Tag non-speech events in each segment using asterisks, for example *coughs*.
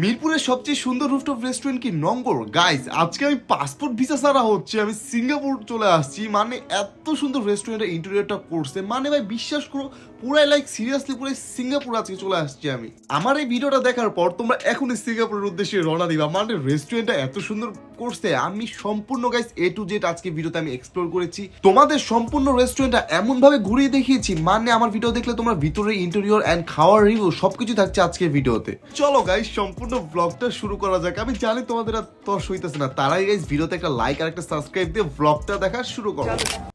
মিরপুরের সবচেয়ে সুন্দর রুফটপ রেস্টুরেন্ট কি? নঙ্গর। গাইজ আজকে আমি পাসপোর্ট ভিসা ছাড়া হচ্ছে। আমি সিঙ্গাপুর চলে আসছি। মানে এত সুন্দর রেস্টুরেন্টের ইন্টেরিয়রটা করছে। মানে ভাই, বিশ্বাস করো পুরাই লাইক সিরিয়াসলি পুরাই সিঙ্গাপুর আজকে চলে আসছি আমি। আমার এই ভিডিওটা দেখার পর তোমরা এখনই সিঙ্গাপুরের উদ্দেশ্যে রওনা দিবা। মানে রেস্টুরেন্টটা এত সুন্দর করছে। আমি সম্পূর্ণ গাইস এ টু জেড আজকে ভিডিওতে আমি এক্সপ্লোর করেছি। তোমাদের সম্পূর্ণ রেস্টুরেন্টটা এমন ভাবে ঘুরিয়ে দেখিয়েছি মানে আমার ভিডিও দেখলে তোমরা ভিতরে ইন্টেরিয়র এন্ড খাওয়ার রিভিউ সবকিছু থাকছে আজকের ভিডিওতে চলো গাইস সম্পূর্ণ ব্লগটা শুরু করা যাক। আমি জানি তোমাদের আর তর্স হইতেছে না। তারাই গাইস ভিডিওতে একটা লাইক আর একটা সাবস্ক্রাইব দিয়ে ব্লগটা দেখা শুরু করো।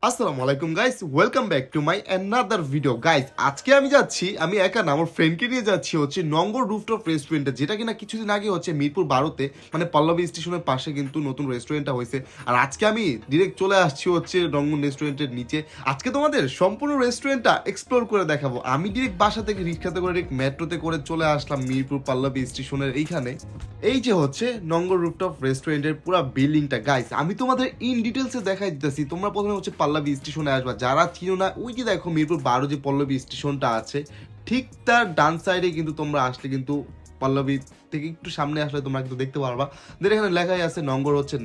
আসসালামু আলাইকুম guys welcome back to my another video guys আজকে আমি যাচ্ছি, আমি একা না, আমার ফ্রেন্ডকে নিয়ে যাচ্ছি হচ্ছে নঙ্গর রুফটপ রেস্টুরেন্টে যেটা কিনা কিছুদিন আগে হচ্ছে মিরপুর বারোতে মানে পল্লবী স্টেশনের পাশে কিন্তু নতুন রেস্টুরেন্টটা হয়েছে। আর আজকে আমি ডিরেক্ট চলে আসছি হচ্ছে রঙ্গন রেস্টুরেন্টের নিচে। আজকে তোমাদের সম্পূর্ণ রেস্টুরেন্টটা এক্সপ্লোর করে দেখাবো। আমি ডিরেক্ট বাসা থেকে রিক্সাতে করে ডিরেক্ট মেট্রোতে করে চলে আসলাম মিরপুর পল্লবী স্টেশনের এইখানে। এই যে হচ্ছে নঙ্গর রুফটপ রেস্টুরেন্টের পুরো বিল্ডিংটা গাইস আমি তোমাদের ইন ডিটেলসে দেখাই দিতেছি। তোমরা প্রথমে হচ্ছে পাল্লাবি স্টেশনে আসবা। যারা চিনো না, ওই যে দেখো মিরপুর বারো যে পল্লবী স্টেশনটা আছে। ঠিক তার ডান সাইডে কিন্তু তোমরা আসলে কিন্তু পল্লবী থেকে একটু সামনে আসলে তোমরা কিন্তু দেখতে পারবা। দের এখানে লেখাই আছে নম্বর হচ্ছে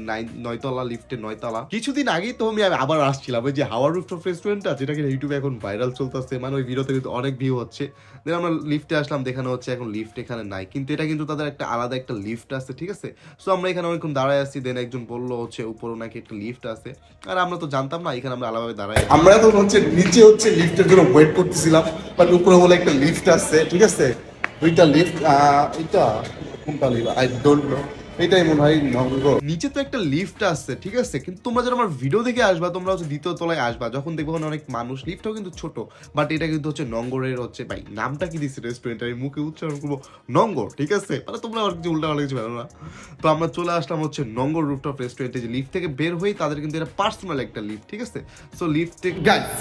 নয়তলা, লিফটে নয়তলা। কিছুদিন আগেই তো আমি আবার আসছিলাম, ওই যে হাওয়ার রুফটপ রেস্টুরেন্টটা যেটা কিনা ইউটিউবে এখন ভাইরাল চলতেছে মানে ওই ভিডিওতে কিন্তু অনেক ভিউ হচ্ছে। দেন আমরা লিফটে আসলাম, দেখানো হচ্ছে এখন লিফট এখানে নাই। কিন্তু এটা কিন্তু তাদের একটা আলাদা একটা লিফট আছে, ঠিক আছে? সো আমরা এখানে অনেকক্ষণ দাঁড়ায় আছি দেন একজন বলল হচ্ছে উপরে নাকি একটা লিফট আছে। আর আমরা তো জানতাম না, এখানে আমরা আলাদাভাবে দাঁড়াই আমরা তো হচ্ছে নিচে হচ্ছে লিফটের জন্য ওয়েট করতেছিলাম বাট উপরে বলে একটা লিফট আছে, ঠিক আছে? দুইটা লিফট এটা কোনটা লিফট আই ডোন্ট নো এটাই মনে হয় নঙ্গর নিচে তো একটা লিফট আছে ঠিক আছে? কিন্তু তোমরা যারা আমার ভিডিও দেখে আসবা তোমরা হচ্ছে দ্বিতীয় তলায় আসবা। যখন দেখব অনেক মানুষ লিফটও কিন্তু ছোট বাট এটা কিন্তু হচ্ছে নঙ্গরের হচ্ছে ভাই নামটা কি দিচ্ছে রেস্টুরেন্ট আমি মুখে উচ্চারণ করব নঙ্গর ঠিক আছে? মানে তোমরা আর কিছু উল্টা কিছু ভালো না। তো আমরা চলে আসলাম হচ্ছে নঙ্গর রুফটপ রেস্টুরেন্টে যে লিফট থেকে বের হই তাদের কিন্তু এটা পার্সোনাল একটা লিফট ঠিক আছে? সো লিফট থেকে গাইস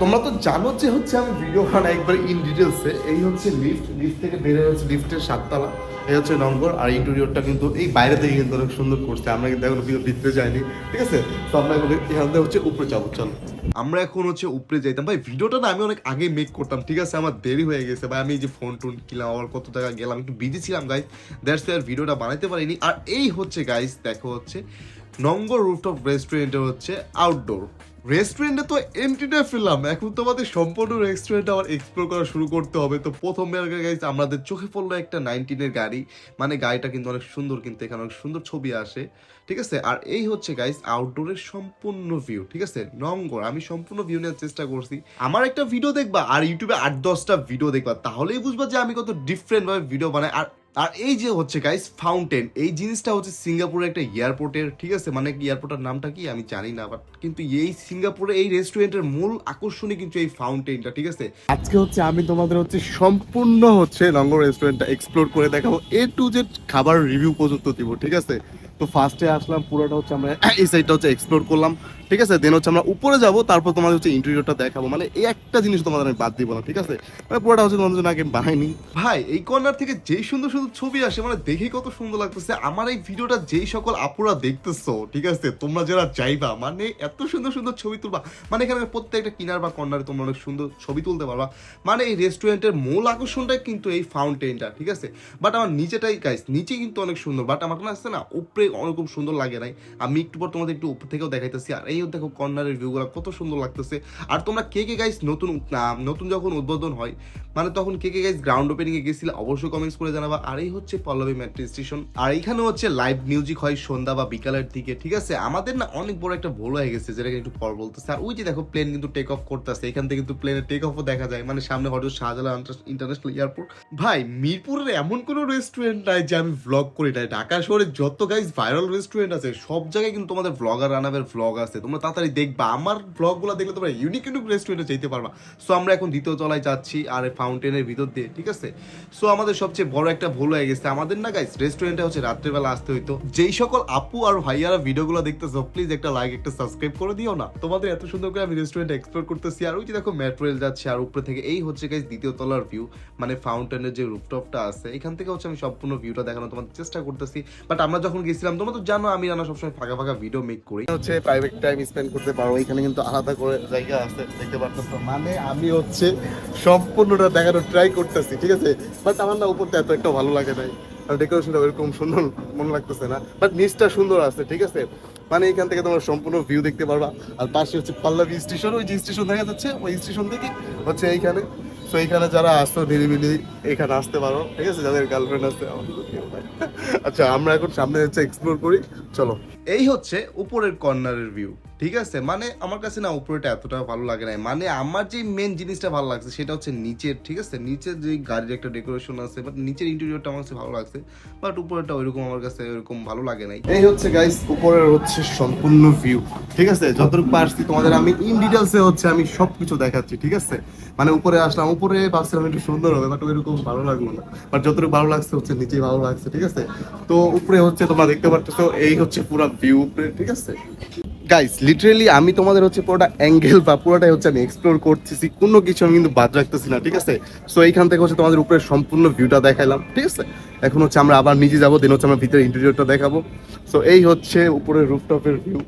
তোমরা তো জানো যে হচ্ছে আমি ভিডিও বানাই একবার ইন ডিটেলসে এই হচ্ছে লিফট লিফট থেকে বের হয়ে হচ্ছে লিফটের সাততলা এই হচ্ছে নম্বর আর ইন্টেরিয়রটা কিন্তু এই বাইরে থেকে কিন্তু অনেক সুন্দর করছে। আমরা কিন্তু এখন ভিতরে যাইনি, ঠিক আছে? তো আমরা এখন এখান থেকে হচ্ছে উপরে যাব, চলো। আমরা এখন হচ্ছে উপরে যাইতাম। ভাই, ভিডিওটা না আমি অনেক আগে মেক করতাম, ঠিক আছে? আমার দেরি হয়ে গেছে। ভাই, আমি এই যে ফোন টোন কিনলাম, আবার কত টাকা গেলাম, একটু বিজি ছিলাম গাইস দ্যাটস আর ভিডিওটা বানাইতে পারিনি। আর এই হচ্ছে গাইস দেখো হচ্ছে, নঙ্গর রুফটপ রেস্টুরেন্টে হচ্ছে আউটডোর রেস্টুরেন্টে তো এন্ট্রিটা ফেললাম। এখন তোমাদের সম্পূর্ণ রেস্টুরেন্ট আবার এক্সপ্লোর করা শুরু করতে হবে। তো প্রথমে আমাদের চোখে পড়ল একটা নাইনটিনের গাড়ি। মানে গাড়িটা কিন্তু অনেক সুন্দর, কিন্তু এখানে অনেক সুন্দর ছবি আসে। ঠিক আছে? আর এই হচ্ছে গাইজ আউটডোরের সম্পূর্ণ ভিউ ঠিক আছে? নঙ্গর আমি সম্পূর্ণ ভিউ নেওয়ার চেষ্টা করছি। আমার একটা ভিডিও দেখবা, আর ইউটিউবে আট দশটা ভিডিও দেখবা। তাহলেই বুঝবা যে আমি কত ডিফারেন্ট ভাবে ভিডিও বানাই। আর আর এই যে হচ্ছে গাইস ফাউন্টেন এই জিনিসটা হচ্ছে সিঙ্গাপুরের একটা এয়ারপোর্টের ঠিক আছে? মানে এয়ারপোর্টের নামটা কি? আমি জানি না বাট কিন্তু এই সিঙ্গাপুরে এই রেস্টুরেন্টের মূল আকর্ষণই কিন্তু এই ফাউন্টেনটা ঠিক আছে? আজকে হচ্ছে আমি তোমাদের হচ্ছে সম্পূর্ণ হচ্ছে লঙ্গর রেস্টুরেন্টটা এক্সপ্লোর করে দেখাবো। এ টু জেড খাবার রিভিউ পর্যন্ত দিব, ঠিক আছে? তো ফার্স্টে আসলাম, পুরোটা হচ্ছে আমরা *coughs* এই সাইডটা হচ্ছে এক্সপ্লোর করলাম, ঠিক আছে? দেন হচ্ছে আমরা উপরে যাব, তারপর তোমাদের হচ্ছে ইন্টেরিয়রটা দেখাবো। মানে এই একটা জিনিস তোমাদের আমি বাদ দিব না, ঠিক আছে? মানে পুরোটা হচ্ছে তোমাদের জন্য আগে বানাইনি ভাই, এই কর্নার থেকে যেই সুন্দর সুন্দর ছবি আসে মানে দেখে কত সুন্দর লাগতেছে। আমার এই ভিডিওটা যেই সকল আপুরা দেখতেছো, ঠিক আছে? তোমরা যারা চাইবা মানে এত সুন্দর সুন্দর ছবি তুলবা। মানে এখানে প্রত্যেকটা কিনার বা কর্নারে তোমরা অনেক সুন্দর ছবি তুলতে পারবা। মানে এই রেস্টুরেন্টের মূল আকর্ষণটাই কিন্তু এই ফাউন্টেনটা ঠিক আছে? বাট আমার নিচেটাই গাইস নিচে কিন্তু অনেক সুন্দর। বাট আমার কাছে না, উপরে অনেক খুব সুন্দর লাগে নাই। আমি একটু পর তোমাদের একটু উপর থেকেও দেখাইতেছি। আর এই দেখো কর্নারের ভিউগুলো কত সুন্দর লাগতেছে। আর তোমরা কে কে গাইস নতুন নতুন যখন উদ্বোধন হয় মানে তখন কে কে গাইস গ্রাউন্ড ওপেনিং এ গেছিলে, অবশ্যই কমেন্টস করে জানাবা। আর এই হচ্ছে পল্লবী মেট্রো স্টেশন আর এখানে হচ্ছে লাইভ মিউজিক হয় সন্ধ্যা বা বিকালের দিকে, ঠিক আছে? আমাদের না অনেক বড় একটা ভুল হয়ে গেছে যেটা একটু পর বলতেছে। আর ওই যে দেখো প্লেন কিন্তু টেক অফ করতেছে। এখান থেকে কিন্তু প্লেনের টেক অফও দেখা যায়। মানে সামনে হয়তো শাহজালাল ইন্টারন্যাশনাল এয়ারপোর্ট ভাই, মিরপুরের এমন কোনো রেস্টুরেন্ট নাই যে আমি ভ্লগ করি নাই। ঢাকা শহরে যত গাইস ভাইরাল রেস্টুরেন্ট আছে, সব জায়গায় কিন্তু তোমাদের ভ্লগার রানাবের ভ্লগ আছে। তোমরা তাড়াতাড়ি দেখবা, আমার ভ্লগগুলো দেখলে তোমরা ইউনিক ইউনিক রেস্টুরেন্টে যেতে পারবা। সো আমরা এখন দ্বিতীয় তলায় যাচ্ছি, আর ফাউন্টেনের ভিতর দিয়ে, ঠিক আছে? সো আমাদের সবচেয়ে বড় একটা ভুল হয়ে গেছে। আমাদের না গাইস রেস্টুরেন্টে হচ্ছে রাত্রেবেলা আসতে হইতো। যেই সকল আপু আর ভাইয়ারা ভিডিওগুলো দেখতেছো প্লিজ একটা লাইক একটা সাবস্ক্রাইব করে দিও না। তোমাদের এত সুন্দর করে আমি রেস্টুরেন্ট এক্সপ্লোর করতেছি, আর ওই যে দেখো মেট্রো রেল যাচ্ছে, আর উপরে থেকে এই হচ্ছে গাইস দ্বিতীয় তলার ভিউ মানে ফাউন্টেনের যে রুফটপটা আছে, এখান থেকে হচ্ছে আমি সম্পূর্ণ ভিউটা দেখানোর তোমাদের চেষ্টা করতেছি। বাট আমরা যখন গেছিলাম তোমরা তো জানো আমি রান্না সবসময় ফাঁকা ফাঁকা ভিডিও মেক করি। হচ্ছে প্রাইভেট টাইম স্পেন্ড করতে পারো, এখানে কিন্তু আলাদা করে জায়গা আছে, দেখতে পারতেছো। মানে আমি হচ্ছে সম্পূর্ণটা দেখানোর ট্রাই করতেছি, ঠিক আছে? বাট আমার না উপরটা এত একটা ভালো লাগে নাই। আর ডেকোরেশনটা ওইরকম সুন্দর মনে লাগতেছে না। বাট নিচটা সুন্দর আছে, ঠিক আছে? মানে এখান থেকে তোমরা সম্পূর্ণ ভিউ দেখতে পারবা। আর পাশে হচ্ছে পাল্লাবি স্টেশন ওই যে স্টেশন দেখা যাচ্ছে, ওই স্টেশন থেকে হচ্ছে এইখানে। তো এইখানে যারা আসতো নিরিবিলি, এখানে আসতে পারো, ঠিক আছে? যাদের গার্লফ্রেন্ড আছে আচ্ছা আমরা এখন সামনে যাচ্ছে এক্সপ্লোর করি। চলো। এই হচ্ছে উপরের কর্নারের ভিউ ঠিক আছে? মানে আমার কাছে না উপরেটা এতটা ভালো লাগে না মানে আমার যে মেন জিনিসটা ভালো লাগছে সেটা হচ্ছে নিচের ঠিক আছে? নিচের যে গাড়ির একটা ডেকোরেশন আছে বাট নিচের ইন্টেরিয়রটা আমার কাছে ভালো লাগছে বাট উপরেটা ওইরকম আমার কাছে ওইরকম ভালো লাগে নাই। এই হচ্ছে গাইস উপরের হচ্ছে সম্পূর্ণ ভিউ ঠিক আছে? যতটুকু পারছি তোমাদের আমি ইন ডিটেলসে হচ্ছে আমি সবকিছু দেখাচ্ছি ঠিক আছে? মানে উপরে আসলাম উপরে ভাবছিলাম একটু সুন্দর হবে বাট এরকম ভালো লাগল না। বাট যতটুকু ভালো লাগছে হচ্ছে নিচেই ভালো লাগছে ঠিক আছে? তো উপরে হচ্ছে তোমরা দেখতে পাচ্ছ এই হচ্ছে পুরো ভিউ উপরে ঠিক আছে? গাইস লিটারেলি আমি তোমাদের হচ্ছে পুরোটা অ্যাঙ্গেল বা পুরোটাই হচ্ছে আমি এক্সপ্লোর করতেছি, কোনো কিছু আমি কিন্তু বাদ রাখতেছি না, ঠিক আছে? সো এইখান থেকে হচ্ছে তোমাদের উপরে সম্পূর্ণ ভিউটা দেখাইলাম, ঠিক আছে? এখন হচ্ছে আমরা আবার নিচে যাব দেন হচ্ছে আমরা ভিতরে ইন্টেরিয়রটা দেখাবো। সো এই হচ্ছে উপরের রুফটপের ভিউ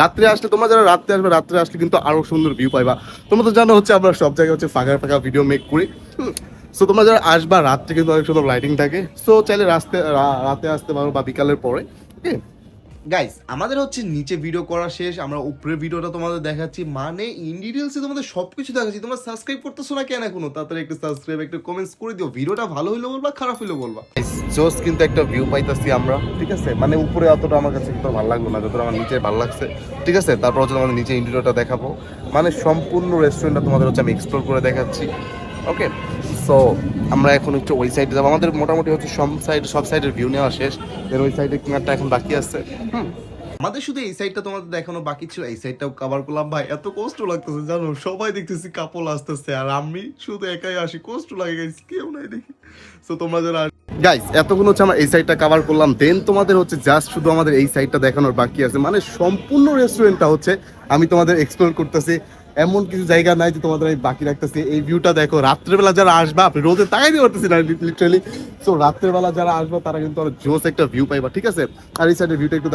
রাত্রে আসলে তোমরা যারা রাত্রে আসবে, রাত্রে আসলে কিন্তু আরও সুন্দর ভিউ পাইবা। তোমরা তো জানো হচ্ছে আমরা সব জায়গায় হচ্ছে ফাঁকা ফাঁকা ভিডিও মেক করি সো তোমরা যারা আসবা, রাত্রে কিন্তু অনেক সুন্দর লাইটিং থাকে। সো চাইলে রাস্তে রাতে আসতে পারো বা বিকালের পরে। গাইস আমাদের হচ্ছে নিচে ভিডিও করা শেষ, আমরা উপরের ভিডিওটা তোমাদের দেখাচ্ছি। মানে ইন ডিটেলসে তোমাদের সবকিছু দেখাচ্ছি। তোমরা সাবস্ক্রাইব করতেছো না কেন এখনও? তাড়াতাড়ি একটু সাবস্ক্রাইব একটু কমেন্টস করে দিও। ভিডিওটা ভালো হইল বলবা, খারাপ হইল বলবা? জোস কিন্তু একটা ভিউ পাইতাছি আমরা, ঠিক আছে? মানে উপরে অতটা আমার কাছে কিন্তু ভালো লাগল না, যতটা আমার নিচে ভালো লাগছে, ঠিক আছে? তারপর হচ্ছে আমাদের নিচে ইন্টেরিয়রটা দেখাবো। মানে সম্পূর্ণ রেস্টুরেন্টটা তোমাদের হচ্ছে আমি এক্সপ্লোর করে দেখাচ্ছি। ওকে সো আমরা এখন একটু ওই সাইডে যাব। আমাদের মোটামুটি হচ্ছে সব সাইড সব সাইডের ভিউ নেওয়া শেষ। এর ওই সাইডে কিনারটা এখন বাকি আছে। আমাদের শুধু এই সাইডটা তোমাদের দেখানো বাকি ছিল, এই সাইডটাও কভার করলাম। ভাই, এত কষ্ট লাগতেছে, জানো? সবাই দেখতেছি কাপল আসতেছে, আর আমি শুধু একাই আসি। কষ্ট লাগে গাইস কেউ নাই দেখি। তো তোমরা যারা গাইস এতক্ষণ হচ্ছে আমরা এই সাইডটা কভার করলাম। দেন তোমাদের হচ্ছে জাস্ট শুধু আমাদের এই সাইডটা দেখানোর বাকি আছে। মানে সম্পূর্ণ রেস্টুরেন্টটা হচ্ছে আমি তোমাদের এক্সপ্লোর করতেছি। এমন কিছু জায়গা নাই যে তোমাদের আমি বাকি রাখতেছি। এই ভিউটা দেখো রাত্রেবেলা যারা আসবা আপনি রোদে তাকাইতে পারতেছি না লিটারালি সো রাত্রেবেলা যারা আসবা তারা কিন্তু আরও জোস একটা ভিউ পাইবা ঠিক আছে? আর এই সাইডের ভিউটা একটু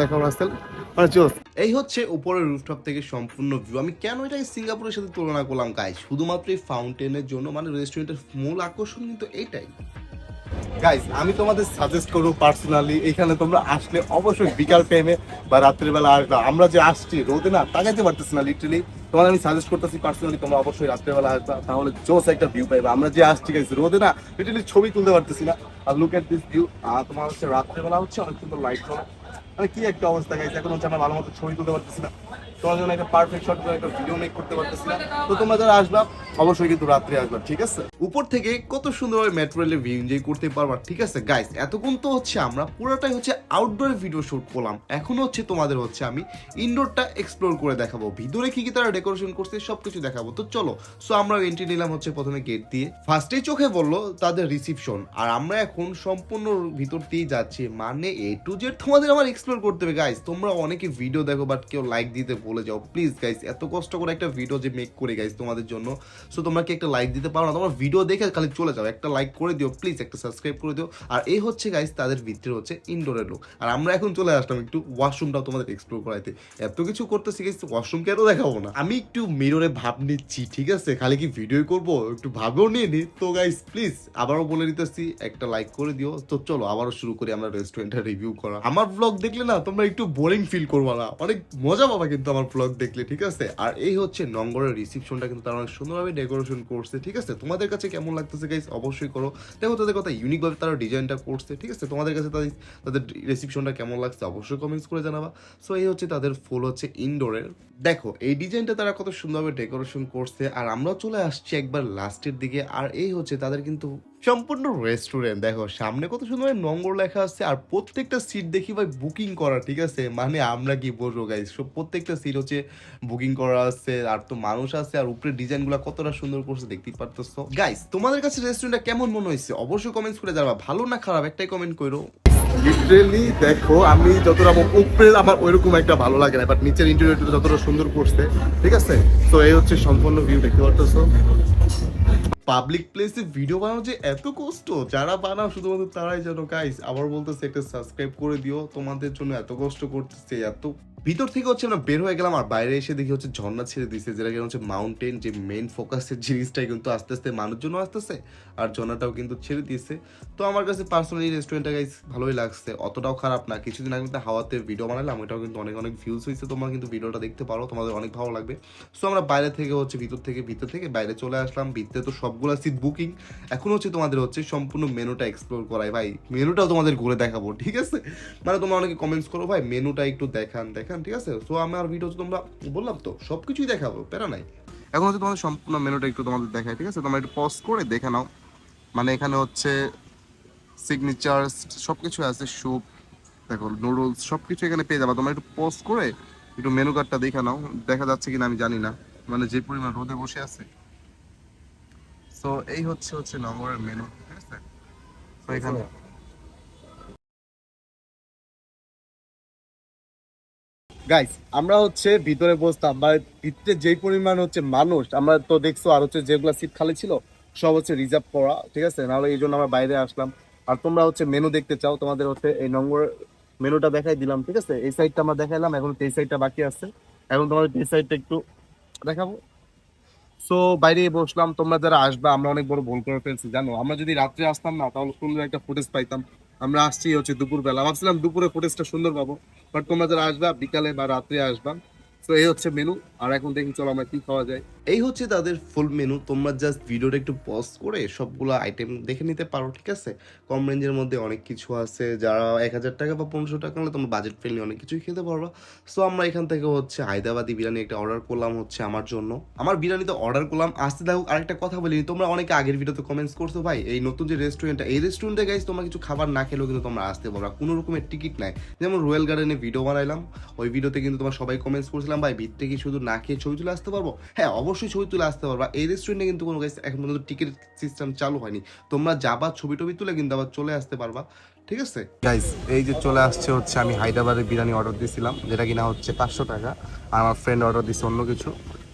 মানে জোস এই হচ্ছে উপরের রুফটপ থেকে সম্পূর্ণ ভিউ আমি কেন এটাকে সিঙ্গাপুরের সাথে তুলনা করলাম গাইস শুধুমাত্র এই ফাউন্টেনের জন্য মানে রেস্টুরেন্টের মূল আকর্ষণ কিন্তু এইটাই গাইস আমি তোমাদের সাজেস্ট করব পার্সোনালি এখানে তোমরা আসলে অবশ্যই বিকাল টাইমে বা রাত্রিবেলা আসবে। আমরা যে আসছি রোদে না তাকাইতে পারতেছি না লিটারালি তোমাদের আমি সাজেস্ট করতেছি পার্সোনালি তোমরা অবশ্যই রাত্রেবেলা আসবা তাহলে জোস একটা ভিউ পাইবা। আমরা যে আসছি গেছি রোদে না লিটারলি ছবি তুলতে পারতেছি না। আর লুক এট দিস ভিউ আর তোমার হচ্ছে রাত্রেবেলা হচ্ছে অনেক সুন্দর লাইট মানে কি একটা অবস্থা গাইস এখন হচ্ছে আমরা ভালো মতো ছবি তুলতে পারতেছি না। তোমার জন্য একটা পারফেক্ট শট একটা ভিডিও মেক করতে পারতেছি তো তোমরা যারা আসবা, অবশ্যই কিন্তু রাত্রে আসবা, ঠিক আছে? উপর থেকে কত সুন্দরভাবে মেট্রো রেলের ভিউ এনজয় করতে পারবা, ঠিক আছে? গাইস এতক্ষণ তো হচ্ছে আমরা পুরোটাই হচ্ছে আউটডোর ভিডিও শুট করলাম। এখন হচ্ছে তোমাদের হচ্ছে আমি ইনডোরটা এক্সপ্লোর করে দেখাবো। ভিতরে কি কি তারা ডেকোরেশন করছে, সবকিছু দেখাবো। তো চলো সো আমরা এন্ট্রি নিলাম হচ্ছে প্রথমে গেট দিয়ে। ফার্স্টেই চোখে বলল তাদের রিসিপশন আর আমরা এখন সম্পূর্ণ ভিতর দিয়ে যাচ্ছি। মানে এ টু জেড তোমাদের আমার এক্সপ্লোর করতে হবে গাইস তোমরা অনেকে ভিডিও দেখো বাট কেউ লাইক দিতে ভুলে যাও। প্লিজ গাইস এত কষ্ট করে একটা ভিডিও যে মেক করে গাইস তোমাদের জন্য। সো তোমরা কি একটা লাইক দিতে পারো না? তোমরা ভিডিও দেখে খালি চলে যাও। একটা লাইক করে দিও প্লিজ একটা সাবস্ক্রাইব করে দিও। আর এই হচ্ছে গাইস তাদের ভিতরে হচ্ছে ইনডোরের লোক আর আমরা এখন চলে আসলাম একটু ওয়াশরুমটাও তোমাদের এক্সপ্লোর করাইতে। এত কিছু করতেছি গাইস ওয়াশরুম কেন দেখাবো না? আমি একটু মিররে ভাব নিচ্ছি, ঠিক আছে? খালি কি ভিডিও করব? একটু ভাবেও নিয়ে নি। তো গাইস প্লিজ আবারও বলে দিতেছি, একটা লাইক করে দিও। তো, চলো, আবারও শুরু করি আমরা রেস্টুরেন্টের রিভিউ করা। আমার ব্লগ দেখলে না, তোমরা একটু বোরিং ফিল করবা না। অনেক মজা পাবা কিন্তু আমার ব্লগ দেখলে, ঠিক আছে? আর এই হচ্ছে নঙ্গরের রিসিপশনটা কিন্তু তারা অনেক সুন্দরভাবে ডেকোরেশন করছে, ঠিক আছে? তোমাদের কাছে কেমন লাগতেছে গাইস অবশ্যই করো। দেখো, তাদের কথা ইউনিক ভাবে তারা ডিজাইনটা করছে, ঠিক আছে? তোমাদের কাছে তাদের তাদের রিসিপশনটা কেমন লাগছে অবশ্যই কমেন্টস করে জানাবা। সো এই হচ্ছে তাদের ফুল হচ্ছে ইনডোরের দেখো, এই ডিজাইনটা তারা কত সুন্দরভাবে ডেকোরেশন করছে। আর আমরাও চলে আসছি একবার লাস্টের দিকে। আর এই হচ্ছে তাদের কিন্তু সম্পূর্ণ রেস্টুরেন্ট দেখো, সামনে কত সুন্দর নম্বর লেখা আছে আর প্রত্যেকটা সিট দেখি ভাই বুকিং করা, ঠিক আছে? মানে আমরা কি বলব সব প্রত্যেকটা সিট হচ্ছে বুকিং করা আছে, আর তো মানুষ আছে, আর উপরে ডিজাইনগুলো কতটা সুন্দর করছে দেখতেই পারতেছো। গাইস তোমাদের কাছে রেস্টুরেন্টটা কেমন মনে হয়েছে? অবশ্যই কমেন্টস করে জানাবা। ভালো না খারাপ একটাই কমেন্ট করো। লিটারেলি দেখো, আমি যতটা উপরে আমার ওইরকম একটা ভালো লাগে না বাট নিচের ইন্টেরিয়রটা যতটা সুন্দর করছে, ঠিক আছে? তো এই হচ্ছে সম্পূর্ণ ভিউ দেখতে পারতেছো? পাবলিক প্লেসে ভিডিও বানানো যে এত কষ্ট, যারা বানাও, শুধুমাত্র তারাই জানো। গাইস আবার বলতেছে একটা সাবস্ক্রাইব করে দিও, তোমাদের জন্য এত কষ্ট করতেছে, এত ভিতর থেকে হচ্ছে আমরা বের হয়ে গেলাম, আর বাইরে এসে দেখি হচ্ছে ঝর্ণা ছেড়ে দিছে, যেটা হচ্ছে মাউন্টেন যে মেন ফোকাসের জিনিসটাই কিন্তু আস্তে আস্তে মানুষজন আসতেছে। আর ঝর্ণাটাও কিন্তু ছেড়ে দিয়েছে। তো আমার কাছে পার্সোনালি রেস্টুরেন্টটা গাইস ভালোই লাগছে। অতটাও খারাপ না। কিছুদিন আগে কিন্তু হাওয়াতে ভিডিও বানালাম ওটাও কিন্তু অনেক অনেক ভিউজ হয়েছে। তোমরা কিন্তু ভিডিওটা দেখতে পারো, তোমাদের অনেক ভালো লাগবে। সো আমরা বাইরে থেকে হচ্ছে, ভিতর থেকে ভিতর থেকে বাইরে চলে আসলাম। ভিতরে তো সবগুলো সিট বুকিং এখন হচ্ছে তোমাদের হচ্ছে সম্পূর্ণ মেনুটা এক্সপ্লোর করাই। ভাই মেনুটাও তোমাদের ঘুরে দেখাবো, ঠিক আছে? মানে তোমরা অনেকে কমেন্টস করো, ভাই মেনুটা একটু দেখান দেখান, ঠিক আছে? তো আমার ভিডিও তোমরা, বললাম তো সব কিছুই দেখাবো, প্যারা নাই। এখন হচ্ছে তোমাদের সম্পূর্ণ মেনুটা একটু তোমাদের দেখায় ঠিক আছে? তোমরা একটু পজ করে দেখে নাও। মানে এখানে হচ্ছে সিগনেচার সব কিছু আছে স্যুপ দেখো নুডলস সব কিছু এখানে পেয়ে যাবে। তোমরা একটু পজ করে একটু মেনু কার্ডটা দেখে নাও, দেখা যাচ্ছে কিনা আমি জানি না। মানে যে পরিমাণ রোদে বসে আছে। সো এই হচ্ছে হচ্ছে নগরের মেনু ঠিক আছে? গাইস আমরা হচ্ছে ভিতরে বসতাম, বা ভিতরে যেই পরিমাণ হচ্ছে মানুষ, আমরা তো দেখছ আর হচ্ছে যেগুলো সিট খালি ছিল সব হচ্ছে রিজার্ভ করা, ঠিক আছে? নাহলে এই জন্য আমরা বাইরে আসলাম। আর তোমরা হচ্ছে মেনু দেখতে চাও, তোমাদের হচ্ছে এই নম্বর মেনুটা দেখাই দিলাম, ঠিক আছে? এই সাইডটা আমরা দেখাইলাম, এখন এই সাইডটা বাকি আছে। এখন তোমাদের এই সাইডটা একটু দেখাবো। সো বাইরে বসলাম, তোমরা যারা আসবে, আমরা অনেক বড় ভুল করে ফেলছি, জানো? আমরা যদি রাত্রে আসতাম না, তাহলে সুন্দর একটা ফুটেজ পাইতাম। আমরা আসছি হচ্ছে দুপুরবেলা। ভাবছিলাম দুপুরে ফুটেজটা সুন্দর পাবো বাট তোমরা যারা আসবা, বিকালে বা রাত্রে আসবা। তো এই হচ্ছে মেনু আর এখন দেখি চলো আমরা কি খাওয়া যায়। এই হচ্ছে তাদের ফুল মেনু তোমরা জাস্ট ভিডিওটা একটু পজ করে সবগুলো আইটেম দেখে নিতে পারো, ঠিক আছে? কম রেঞ্জের মধ্যে অনেক কিছু আছে। যারা এক হাজার টাকা বা পনেরোশো টাকা হলে তোমরা বাজেট ফ্রেন্ডলি অনেক কিছুই খেতে পারবা। সো আমরা এখান থেকে হচ্ছে হায়দ্রাবাদি বিরিয়ানি একটা অর্ডার করলাম হচ্ছে আমার জন্য। আমার বিরিয়ানিতে অর্ডার করলাম। আসতে দেখো, আরেকটা কথা বলিনি তোমরা অনেকে আগের ভিডিওতে কমেন্টস করছ, ভাই, এই নতুন যে রেস্টুরেন্টটা এই রেস্টুরেন্টে গাইজ তোমরা কিছু খাবার না খেলেও কিন্তু তোমরা আসতে পারবা। কোনো রকমের টিকিট নাই। যেমন রয়্যাল গার্ডেনে ভিডিও বানাইলাম। ওই ভিডিওতে কিন্তু তোমরা সবাই কমেন্টস করছিলাম, ভাই ভিতরে কি শুধু না খেয়ে ছবি তুলে আসতে পারব? হ্যাঁ অবশ্যই ছবি তুলে আসতে পারবা। এই রেস্টুরেন্টে কিন্তু কোনো গাইস এখন পর্যন্ত টিকিট সিস্টেম চালু হয়নি। তোমরা যাবা ছবি টবি তুলে কিন্তু আবার চলে আসতে পারবা। ঠিক আছে? গাইস এই যে চলে আসছে হচ্ছে আমি হায়দ্রাবাদের বিরিয়ানি অর্ডার দিয়েছিলাম যেটা কিনা হচ্ছে পাঁচশো টাকা। আর আমার ফ্রেন্ড অর্ডার দিচ্ছে অন্য কিছু।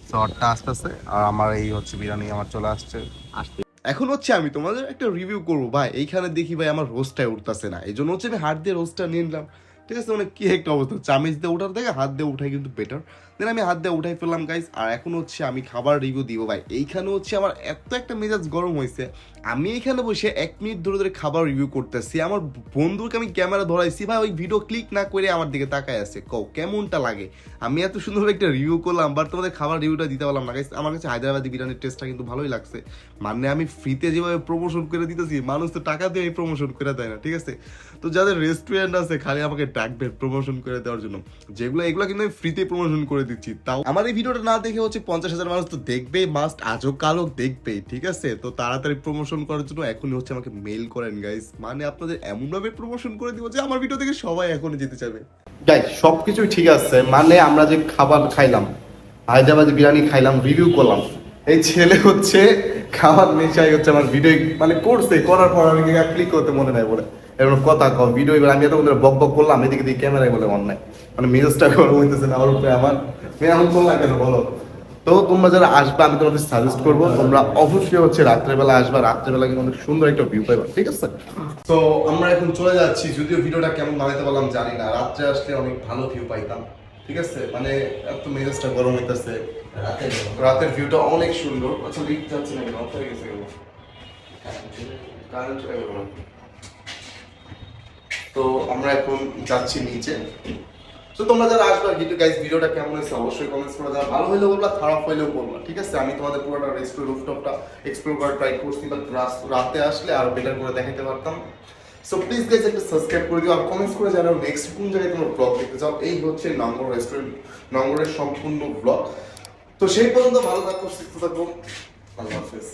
তো অর্ডারটা আসতেছে। আর আমার এই হচ্ছে বিরিয়ানি আমার চলে আসছে। এখন হচ্ছে আমি তোমাদের একটা রিভিউ করব। ভাই এইখানে দেখি ভাই আমার রোস্টটাই উঠতেছে না। এই জন্য হচ্ছে আমি হাত দিয়ে রোস্টটা নিয়ে নিলাম। ঠিক আছে? মানে কি একটা অবস্থা। চামিচ দিয়ে ওঠার থেকে হাত দিয়ে উঠাই কিন্তু বেটার দেন আমি হাত দিয়ে উঠাই ফেললাম গাইস আর এখন হচ্ছে আমি খাবার রিভিউ দিব, ভাই। এইখানে হচ্ছে আমার এত একটা মেজাজ গরম হয়েছে। আমি এখানে বসে এক মিনিট ধরে ধরে খাবার রিভিউ করতেছি। আমার বন্ধুকে আমি ক্যামেরা ধরাইছি, ভাই, ওই ভিডিও ক্লিক না করে আমার দিকে তাকায় আছে। কও, কেমনটা লাগে? আমি এত সুন্দরভাবে একটা রিভিউ করলাম বাট তোমাদের খাবার রিভিউটা দিতে পারলাম না গাইস আমার কাছে হায়দ্রাবাদি বিরিয়ানির টেস্টটা কিন্তু ভালোই লাগছে। মানে আমি ফ্রিতে যেভাবে প্রমোশন করে দিতেছি, মানুষ তো টাকা দিয়ে প্রমোশন করে দেয় না, ঠিক আছে? তো যাদের রেস্টুরেন্ট আছে, খালি আমাকে ডাকবে প্রমোশন করে দেওয়ার জন্য। যেগুলো, এগুলো কিন্তু আমি ফ্রিতে প্রমোশন করে দিচ্ছি। তাও আমার এই ভিডিওটা না দেখে হচ্ছে পঞ্চাশ হাজার মানুষ তো দেখবেই মাস্ট আজও কালো দেখবেই ঠিক আছে? তো তাড়াতাড়ি প্রমোশন করার জন্য এখনই হচ্ছে আমাকে মেল করেন গাইস মানে আপনাদের এমন ভাবে প্রমোশন করে দিব যে আমার ভিডিও থেকে সবাই এখনই যেতে চাবে গাইস সবকিছুই ঠিক আছে। মানে আমরা যে খাবার খাইলাম, হায়দ্রাবাদি বিরিয়ানি খাইলাম রিভিউ করলাম, এই ছেলে হচ্ছে খাবার নেশাই হচ্ছে আমার ভিডিও মানে করছে, করার পর আমি ক্লিক করতে মনে নাই বলে। এরকম কথা কম ভিডিও এবার আমি এতক্ষণ ধরে বক বক করলাম, এদিকে দিয়ে ক্যামেরায় বলে মন নাই মানে মেজাজটা গরম হইতেছে না, আমার উপরে আমার মেয়ে এমন করলাম কেন বলো? তো তোমরা যারা আসবে, আমি তোমাদের সাজেস্ট করব, তোমরা অবশ্যই হচ্ছে রাত্রেবেলা আসবা, রাত্রেবেলা কিন্তু অনেক সুন্দর একটা ভিউ পাইবা, ঠিক আছে? তো আমরা এখন চলে যাচ্ছি, যদিও ভিডিওটা কেমন বানাইতে পারলাম জানি না, রাত্রে আসলে অনেক ভালো ভিউ পাইতাম, ঠিক আছে? মানে এত মেজাজটা গরম হইতেছে রাতের ভিউটা অনেক সুন্দর। আচ্ছা লিক যাচ্ছে না অফ হয়ে গেছে কেন? কারেন্ট চলে গেল। তো আমরা এখন যাচ্ছি নিচে। তো তোমরা যারা আসবে কিন্তু গাইস ভিডিওটা কেমন হয়েছে অবশ্যই কমেন্টস করে যারা ভালো হইলেও বলবা, খারাপ হইলেও বলবা, ঠিক আছে? আমি তোমাদের পুরোটা রেস্টুরেন্ট রুফটপটা এক্সপ্লোর করার ট্রাই করছি বাট রাতে আসলে আরও বেটার করে দেখাতে পারতাম। সো প্লিজ গাইস একটা সাবস্ক্রাইব করে দিও আর কমেন্টস করে জানাও নেক্সট কোন জায়গায় তোমরা ব্লগ দেখতে চাও। এই হচ্ছে নঙ্গর রেস্টুরেন্ট নঙ্গরের সম্পূর্ণ ব্লগ তো সেই পর্যন্ত ভালো থাকো, সুস্থ থাকো। আল্লাহ হাফেজ।